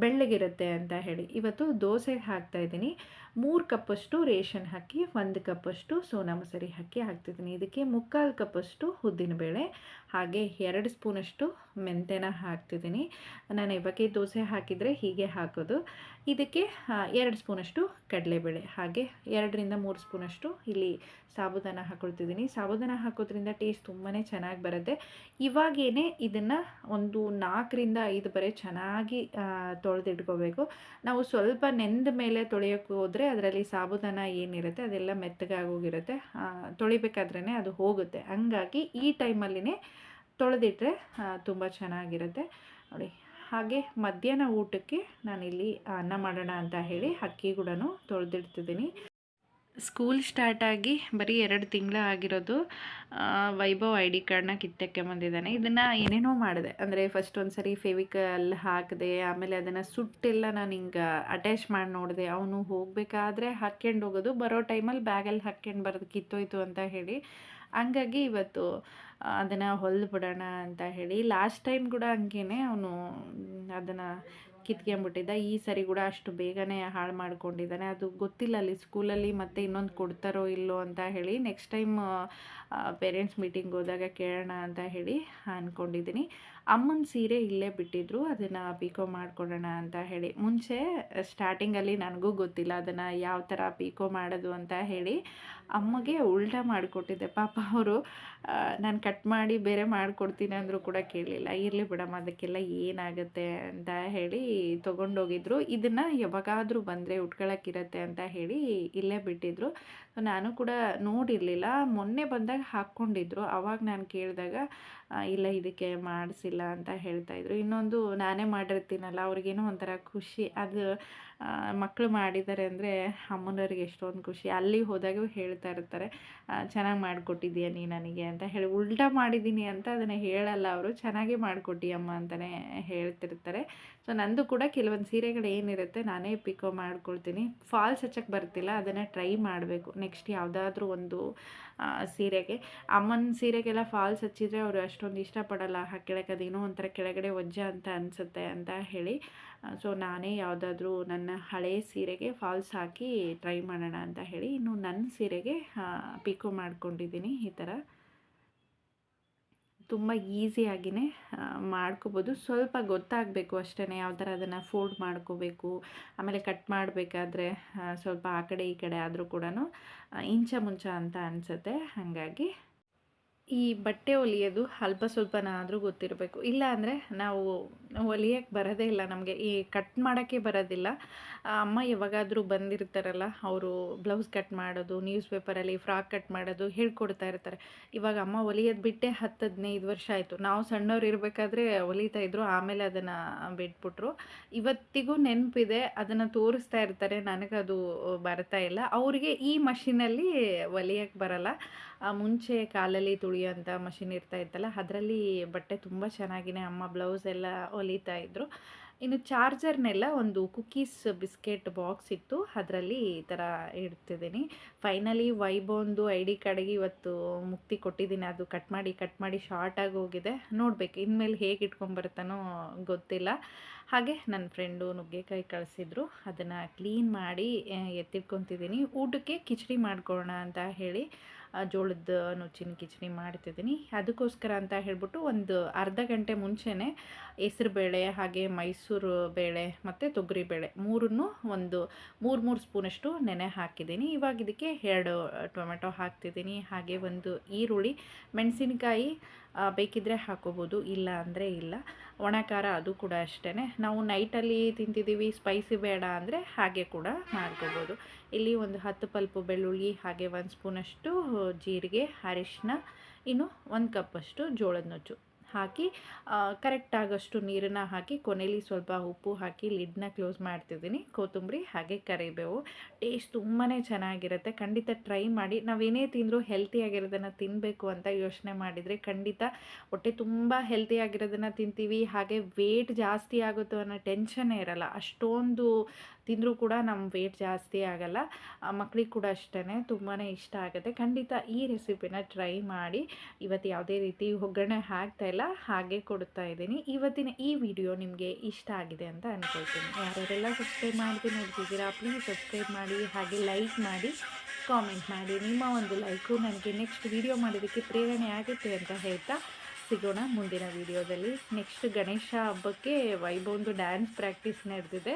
ಬೆಳ್ಳಗಿರುತ್ತೆ ಅಂತ ಹೇಳಿ. ಇವತ್ತು ದೋಸೆಗೆ ಹಾಕ್ತಾ ಇದ್ದೀನಿ. ಮೂರು ಕಪ್ಪಷ್ಟು ರೇಷನ್ ಹಾಕಿ, ಒಂದು ಕಪ್ಪಷ್ಟು ಸೋನಾ ಮಸೂರಿ ಹಾಕಿ ಹಾಕ್ತಿದ್ದೀನಿ. ಇದಕ್ಕೆ ಮುಕ್ಕಾಲು ಕಪ್ಪಷ್ಟು ಉದ್ದಿನಬೇಳೆ ಹಾಗೆ ಎರಡು ಸ್ಪೂನಷ್ಟು ಮೆಂತೆನ ಹಾಕ್ತಿದ್ದೀನಿ. ನಾನು ಇವಾಗ ದೋಸೆ ಹಾಕಿದರೆ ಹೀಗೆ ಹಾಕೋದು. ಇದಕ್ಕೆ ಎರಡು ಸ್ಪೂನಷ್ಟು ಕಡಲೆಬೇಳೆ. ಹಾಗೆ ಎರಡರಿಂದ ಮೂರು ಸ್ಪೂನಷ್ಟು ಇಲ್ಲಿ ಸಾಬುದಾನ ಹಾಕೊಳ್ತಿದ್ದೀನಿ. ಸಾಬುದಾನ ಹಾಕೋದ್ರಿಂದ ಟೇಸ್ಟ್ ತುಂಬಾ ಚೆನ್ನಾಗಿ ಬರುತ್ತೆ. ಇವಾಗೇನೆ ಇದನ್ನು ಒಂದು ನಾಲ್ಕರಿಂದ ಐದು ಬರೆ ಚೆನ್ನಾಗಿ ತೊಳೆದಿಟ್ಕೋಬೇಕು. ನಾವು ಸ್ವಲ್ಪ ನೆಂದ ಮೇಲೆ ತೊಳೆಯೋಕ್ಕೆ ಹೋದರೆ ಅದರಲ್ಲಿ ಸಾಬುದಾನ ಏನಿರುತ್ತೆ ಅದೆಲ್ಲ ಮೆತ್ತಗಾಗೋಗಿರುತ್ತೆ. ತೊಳಿಬೇಕಾದ್ರೇ ಅದು ಹೋಗುತ್ತೆ. ಹಂಗಾಗಿ ಈ ಟೈಮಲ್ಲಿನೇ ತೊಳೆದಿಟ್ರೆ ತುಂಬ ಚೆನ್ನಾಗಿರುತ್ತೆ. ನೋಡಿ ಹಾಗೆ ಮಧ್ಯಾಹ್ನ ಊಟಕ್ಕೆ ನಾನಿಲ್ಲಿ ಅನ್ನ ಮಾಡೋಣ ಅಂತ ಹೇಳಿ ಅಕ್ಕಿ ಕೂಡ ತೊಳೆದಿಡ್ತಿದ್ದೀನಿ. ಸ್ಕೂಲ್ ಸ್ಟಾರ್ಟ್ ಆಗಿ ಬರೀ ಎರಡು ತಿಂಗಳು ಆಗಿರೋದು ವೈಭವ್ ಐ ಡಿ ಕಾರ್ಡ್ನ ಕಿತ್ತಕ್ಕೆ ಬಂದಿದ್ದಾನೆ. ಇದನ್ನು ಏನೇನೋ ಮಾಡಿದೆ. ಅಂದರೆ ಫಸ್ಟ್ ಒಂದು ಸರಿ ಫೆವಿಕಲ್ ಹಾಕಿದೆ, ಆಮೇಲೆ ಅದನ್ನು ಸುಟ್ಟೆಲ್ಲ ನಾನು ಹಿಂಗೆ ಅಟ್ಯಾಚ್ ಮಾಡಿ ನೋಡಿದೆ. ಅವನು ಹೋಗಬೇಕಾದ್ರೆ ಹಾಕ್ಕೊಂಡು ಹೋಗೋದು, ಬರೋ ಟೈಮಲ್ಲಿ ಬ್ಯಾಗಲ್ಲಿ ಹಾಕ್ಕೊಂಡು ಬರೋದು ಕಿತ್ತೋಯ್ತು ಅಂತ ಹೇಳಿ. ಹಂಗಾಗಿ ಇವತ್ತು ಅದನ್ನು ಹೊಲ್ದು ಬಿಡೋಣ ಅಂತ ಹೇಳಿ, ಲಾಸ್ಟ್ ಟೈಮ್ ಕೂಡ ಹಂಗೇ ಅವನು ಅದನ್ನು ಕಿತ್ಕೊಂಬಿಟ್ಟಿದ್ದ. ಈ ಸರಿ ಕೂಡ ಅಷ್ಟು ಬೇಗನೆ ಹಾಳು ಮಾಡ್ಕೊಂಡಿದ್ದಾನೆ. ಅದು ಗೊತ್ತಿಲ್ಲ ಅಲ್ಲಿ ಸ್ಕೂಲಲ್ಲಿ ಮತ್ತೆ ಇನ್ನೊಂದು ಕೊಡ್ತಾರೋ ಇಲ್ಲೋ ಅಂತ ಹೇಳಿ ನೆಕ್ಸ್ಟ್ ಟೈಮ್ ಪೇರೆಂಟ್ಸ್ ಮೀಟಿಂಗ್ ಹೋದಾಗ ಕೇಳೋಣ ಅಂತ ಹೇಳಿ ಅಂದ್ಕೊಂಡಿದ್ದೀನಿ ಅಮ್ಮನ ಸೀರೆ ಇಲ್ಲೇ ಬಿಟ್ಟಿದ್ರು, ಅದನ್ನು ಪಿಕೋ ಮಾಡ್ಕೊಡೋಣ ಅಂತ ಹೇಳಿ. ಮುಂಚೆ ಸ್ಟಾರ್ಟಿಂಗಲ್ಲಿ ನನಗೂ ಗೊತ್ತಿಲ್ಲ ಅದನ್ನು ಯಾವ ಥರ ಪಿಕೋ ಮಾಡೋದು ಅಂತ ಹೇಳಿ. ಅಮ್ಮಗೆ ಉಲ್ಟಾ ಮಾಡಿಕೊಟ್ಟಿದ್ದೆ. ಪಾಪ ಅವರು ನಾನು ಕಟ್ ಮಾಡಿ ಬೇರೆ ಮಾಡಿಕೊಡ್ತೀನಿ ಅಂದರೂ ಕೂಡ ಕೇಳಲಿಲ್ಲ. ಇರಲಿ ಬಿಡಮ್ಮ, ಅದಕ್ಕೆಲ್ಲ ಏನಾಗುತ್ತೆ ಅಂತ ಹೇಳಿ ತೊಗೊಂಡೋಗಿದ್ರು. ಇದನ್ನು ಯಾವಾಗಾದರೂ ಬಂದರೆ ಉಟ್ಕೊಳ್ಳೋಕ್ಕಿರತ್ತೆ ಅಂತ ಹೇಳಿ ಇಲ್ಲೇ ಬಿಟ್ಟಿದ್ರು. ನಾನು ಕೂಡ ನೋಡಿರಲಿಲ್ಲ. ಮೊನ್ನೆ ಬಂದಾಗ ಹಾಕ್ಕೊಂಡಿದ್ರು. ಅವಾಗ ನಾನು ಕೇಳಿದಾಗ ಇಲ್ಲ ಇದಕ್ಕೆ ಮಾಡಿಸಿಲ್ಲ ಅಂತ ಹೇಳ್ತಾಯಿದ್ರು ಇನ್ನೊಂದು ನಾನೇ ಮಾಡಿರ್ತೀನಲ್ಲ, ಅವ್ರಿಗೇನೋ ಒಂಥರ ಖುಷಿ. ಅದು ಮಕ್ಕಳು ಮಾಡಿದ್ದಾರೆ ಅಂದರೆ ಅಮ್ಮನವ್ರಿಗೆ ಎಷ್ಟೊಂದು ಖುಷಿ. ಅಲ್ಲಿ ಹೋದಾಗೂ ಹೇಳ್ತಾ ಇರ್ತಾರೆ ಚೆನ್ನಾಗಿ ಮಾಡಿಕೊಟ್ಟಿದ್ದೀಯ ನೀ ನನಗೆ ಅಂತ ಹೇಳಿ. ಉಲ್ಟಾ ಮಾಡಿದ್ದೀನಿ ಅಂತ ಅದನ್ನು ಹೇಳಲ್ಲ ಅವರು. ಚೆನ್ನಾಗೇ ಮಾಡಿಕೊಟ್ಟಿ ಅಮ್ಮ ಅಂತಲೇ ಹೇಳ್ತಿರ್ತಾರೆ. ಸೊ ನಂದು ಕೂಡ ಕೆಲವೊಂದು ಸೀರೆಗಳು ಏನಿರುತ್ತೆ, ನಾನೇ ಪಿಕೋ ಮಾಡ್ಕೊಳ್ತೀನಿ. ಫಾಲ್ಸ್ ಹಚ್ಚಕ್ಕೆ ಬರ್ತಿಲ್ಲ, ಅದನ್ನು ಟ್ರೈ ಮಾಡಬೇಕು ನೆಕ್ಸ್ಟ್ ಯಾವುದಾದ್ರೂ ಒಂದು ಸೀರೆಗೆ. ಅಮ್ಮನ ಸೀರೆಗೆಲ್ಲ ಫಾಲ್ಸ್ ಹಚ್ಚಿದರೆ ಅವರು ಅಷ್ಟೊಂದು ಇಷ್ಟಪಡಲ್ಲ ಅದೇನೋ ಒಂಥರ ಕೆಳಗಡೆ ವಜ್ಜ ಅಂತ ಅನಿಸುತ್ತೆ ಅಂತ ಹೇಳಿ. ಸೊ ನಾನೇ ಯಾವುದಾದ್ರೂ ನನ್ನ ಹಳೆಯ ಸೀರೆಗೆ ಫಾಲ್ಸ್ ಹಾಕಿ ಟ್ರೈ ಮಾಡೋಣ ಅಂತ ಹೇಳಿ ಇನ್ನು ನನ್ನ ಸೀರೆಗೆ ಪಿಕೋ ಮಾಡ್ಕೊಂಡಿದ್ದೀನಿ ಈ ಥರ ತುಂಬ ಈಸಿಯಾಗಿಯೇ ಮಾಡ್ಕೋಬೋದು. ಸ್ವಲ್ಪ ಗೊತ್ತಾಗಬೇಕು ಅಷ್ಟೇ ಯಾವ ಥರ ಅದನ್ನು ಫೋಲ್ಡ್ ಮಾಡ್ಕೋಬೇಕು. ಆಮೇಲೆ ಕಟ್ ಮಾಡಬೇಕಾದ್ರೆ ಸ್ವಲ್ಪ ಆ ಕಡೆ ಈ ಕಡೆ ಆದರೂ ಕೂಡ ಇಂಚ ಮುಂಚ ಅಂತ ಅನಿಸುತ್ತೆ. ಹಾಗಾಗಿ ಈ ಬಟ್ಟೆ ಹೊಲಿಯೋದು ಅಲ್ಪ ಸ್ವಲ್ಪನಾದರೂ ಗೊತ್ತಿರಬೇಕು. ಇಲ್ಲ ಅಂದರೆ ನಾವು ಹೊಲಿಯೋಕ್ಕೆ ಬರೋದೇ ಇಲ್ಲ ನಮಗೆ. ಈ ಕಟ್ ಮಾಡೋಕ್ಕೆ ಬರೋದಿಲ್ಲ. ಅಮ್ಮ ಯಾವಾಗಾದರೂ ಬಂದಿರ್ತಾರಲ್ಲ, ಅವರು ಬ್ಲೌಸ್ ಕಟ್ ಮಾಡೋದು ನ್ಯೂಸ್ ಪೇಪರಲ್ಲಿ ಫ್ರಾಕ್ ಕಟ್ ಮಾಡೋದು ಹೇಳ್ಕೊಡ್ತಾ ಇರ್ತಾರೆ. ಇವಾಗ ಅಮ್ಮ ಹೊಲಿಯೋದು ಬಿಟ್ಟೆ ಹತ್ತು ಹದಿನೈದು ವರ್ಷ ಆಯಿತು. ನಾವು ಸಣ್ಣವ್ರು ಇರಬೇಕಾದ್ರೆ ಹೊಲಿತಾ ಇದ್ರು, ಆಮೇಲೆ ಅದನ್ನು ಬಿಟ್ಬಿಟ್ರು. ಇವತ್ತಿಗೂ ನೆನಪಿದೆ, ಅದನ್ನು ತೋರಿಸ್ತಾ ಇರ್ತಾರೆ, ನನಗದು ಬರ್ತಾ ಇಲ್ಲ. ಅವರಿಗೆ ಈ ಮಷಿನಲ್ಲಿ ಹೊಲಿಯೋಕ್ಕೆ ಬರಲ್ಲ. ಮುಂಚೆ ಕಾಲಲ್ಲಿ ತುಳಿಯೋಂಥ ಮಷಿನ್ ಇರ್ತಾ ಇತ್ತಲ್ಲ, ಅದರಲ್ಲಿ ಬಟ್ಟೆ ತುಂಬ ಚೆನ್ನಾಗಿನೇ ಅಮ್ಮ ಬ್ಲೌಸ್ ಎಲ್ಲ ಹೊಲಿತಾ ಇದ್ದರು ಇನ್ನು ಚಾರ್ಜರ್ನೆಲ್ಲ ಒಂದು ಕುಕ್ಕೀಸ್ ಬಿಸ್ಕೆಟ್ ಬಾಕ್ಸ್ ಇತ್ತು. ಅದರಲ್ಲಿ ಈ ಥರ ಇಡ್ತಿದ್ದೀನಿ. ಫೈನಲಿ ವೈಬೋಂದು ಐ ಡಿ ಕಾರ್ಡಿಗೆ ಇವತ್ತು ಮುಕ್ತಿ ಕೊಟ್ಟಿದ್ದೀನಿ. ಅದು ಕಟ್ ಮಾಡಿ ಕಟ್ ಮಾಡಿ ಶಾರ್ಟಾಗಿ ಹೋಗಿದೆ. ನೋಡಬೇಕು ಇನ್ಮೇಲೆ ಹೇಗೆ ಇಟ್ಕೊಂಬರ್ತಾನೋ ಗೊತ್ತಿಲ್ಲ. ಹಾಗೆ ನನ್ನ ಫ್ರೆಂಡು ನುಗ್ಗೆಕಾಯಿ ಕಳಿಸಿದ್ರು. ಅದನ್ನು ಕ್ಲೀನ್ ಮಾಡಿ ಎತ್ತಿಟ್ಕೊತಿದ್ದೀನಿ. ಊಟಕ್ಕೆ ಕಿಚಡಿ ಮಾಡ್ಕೊಳ್ಳೋಣ ಅಂತ ಹೇಳಿ ಜೋಳದ ನುಚ್ಚಿನ ಕಿಚಡಿ ಮಾಡ್ತಿದ್ದೀನಿ. ಅದಕ್ಕೋಸ್ಕರ ಅಂತ ಹೇಳ್ಬಿಟ್ಟು ಒಂದು ಅರ್ಧ ಗಂಟೆ ಮುಂಚೆನೇ ಬೇಳೆ ಹಾಗೆ ಮೈಸೂರು ಬೇಳೆ ಮತ್ತು ತೊಗರಿ ಬೇಳೆ ಮೂರನ್ನು ಒಂದು ಮೂರು ಮೂರು ಸ್ಪೂನಷ್ಟು ನೆನೆ ಹಾಕಿದ್ದೀನಿ. ಇವಾಗ ಇದಕ್ಕೆ ಎರಡು ಟೊಮೆಟೊ ಹಾಕ್ತಿದ್ದೀನಿ. ಹಾಗೆ ಒಂದು ಈರುಳ್ಳಿ, ಮೆಣಸಿನಕಾಯಿ ಬೇಕಿದ್ದರೆ ಹಾಕೋಬೋದು, ಇಲ್ಲ ಅಂದರೆ ಇಲ್ಲ. ಒಣ ಖಾರ ಅದು ಕೂಡ ಅಷ್ಟೇ ನಾವು ನೈಟಲ್ಲಿ ತಿಂತಿದ್ದೀವಿ ಸ್ಪೈಸಿ ಬೇಡ ಅಂದರೆ ಹಾಗೆ ಕೂಡ ಮಾಡ್ಕೋಬೋದು. ಇಲ್ಲಿ ಒಂದು ಹತ್ತು ಪಲ್ಪು ಬೆಳ್ಳುಳ್ಳಿ ಹಾಗೆ ಒಂದು ಸ್ಪೂನಷ್ಟು ಜೀರಿಗೆ ಅರಿಶಿನ ಇನ್ನು ಒಂದು ಕಪ್ಪಷ್ಟು ಜೋಳದ ನುಚ್ಚು ಹಾಕಿ ಕರೆಕ್ಟ್ ಆಗೋಷ್ಟು ನೀರನ್ನು ಹಾಕಿ ಕೊನೆಯಲ್ಲಿ ಸ್ವಲ್ಪ ಉಪ್ಪು ಹಾಕಿ ಲಿಡ್ನ ಕ್ಲೋಸ್ ಮಾಡ್ತಿದ್ದೀನಿ. ಕೊತ್ತಂಬರಿ ಹಾಗೆ ಕರಿಬೇವು. ಟೇಸ್ಟ್ ತುಂಬಾ ಚೆನ್ನಾಗಿರುತ್ತೆ. ಖಂಡಿತ ಟ್ರೈ ಮಾಡಿ. ನಾವೇನೇ ತಿಂದರೂ ಹೆಲ್ತಿಯಾಗಿರೋದನ್ನು ತಿನ್ನಬೇಕು ಅಂತ ಯೋಚನೆ ಮಾಡಿದರೆ ಖಂಡಿತ ಹೊಟ್ಟೆ ತುಂಬ ಹೆಲ್ತಿಯಾಗಿರೋದನ್ನು ತಿಂತೀವಿ. ಹಾಗೆ ವೇಟ್ ಜಾಸ್ತಿ ಆಗುತ್ತೋ ಅನ್ನೋ ಟೆನ್ಷನ್ನೇ ಇರಲ್ಲ. ಅಷ್ಟೊಂದು ತಿಂದರೂ ಕೂಡ ನಮ್ಮ ವೇಟ್ ಜಾಸ್ತಿ ಆಗಲ್ಲ. ಮಕ್ಕಳಿಗೆ ಕೂಡ ಅಷ್ಟೇ ತುಂಬಾ ಇಷ್ಟ ಆಗುತ್ತೆ. ಖಂಡಿತ ಈ ರೆಸಿಪಿನ ಟ್ರೈ ಮಾಡಿ. ಇವತ್ತು ಯಾವುದೇ ರೀತಿ ಒಗ್ಗರಣೆ ಹಾಕ್ತಾಯಿಲ್ಲ ಹಾಗೆ ಕೊಡ್ತಾ ಇದ್ದೀನಿ. ಇವತ್ತಿನ ಈ ವಿಡಿಯೋ ನಿಮಗೆ ಇಷ್ಟ ಆಗಿದೆ ಅಂತ ಅಂದ್ಕೊಳ್ತೀನಿ ಯಾರ್ಯಾರೆಲ್ಲ ಸಬ್ಸ್ಕ್ರೈಬ್ ಮಾಡ್ತೀನಿ ನೋಡ್ತಿದ್ದೀರಾ ಪ್ಲೀಸ್ ಸಬ್ಸ್ಕ್ರೈಬ್ ಮಾಡಿ, ಹಾಗೆ ಲೈಕ್ ಮಾಡಿ ಕಾಮೆಂಟ್ ಮಾಡಿ. ನಿಮ್ಮ ಒಂದು ಲೈಕು ನನಗೆ ನೆಕ್ಸ್ಟ್ ವಿಡಿಯೋ ಮಾಡೋದಕ್ಕೆ ಪ್ರೇರಣೆ ಆಗುತ್ತೆ ಅಂತ ಹೇಳ್ತಾ ಸಿಗೋಣ ಮುಂದಿನ ವಿಡಿಯೋದಲ್ಲಿ ನೆಕ್ಸ್ಟ್ ಗಣೇಶ ಹಬ್ಬಕ್ಕೆ ವೈಭವಂದು ಡ್ಯಾನ್ಸ್ ಪ್ರಾಕ್ಟೀಸ್ ನಡೆದಿದೆ.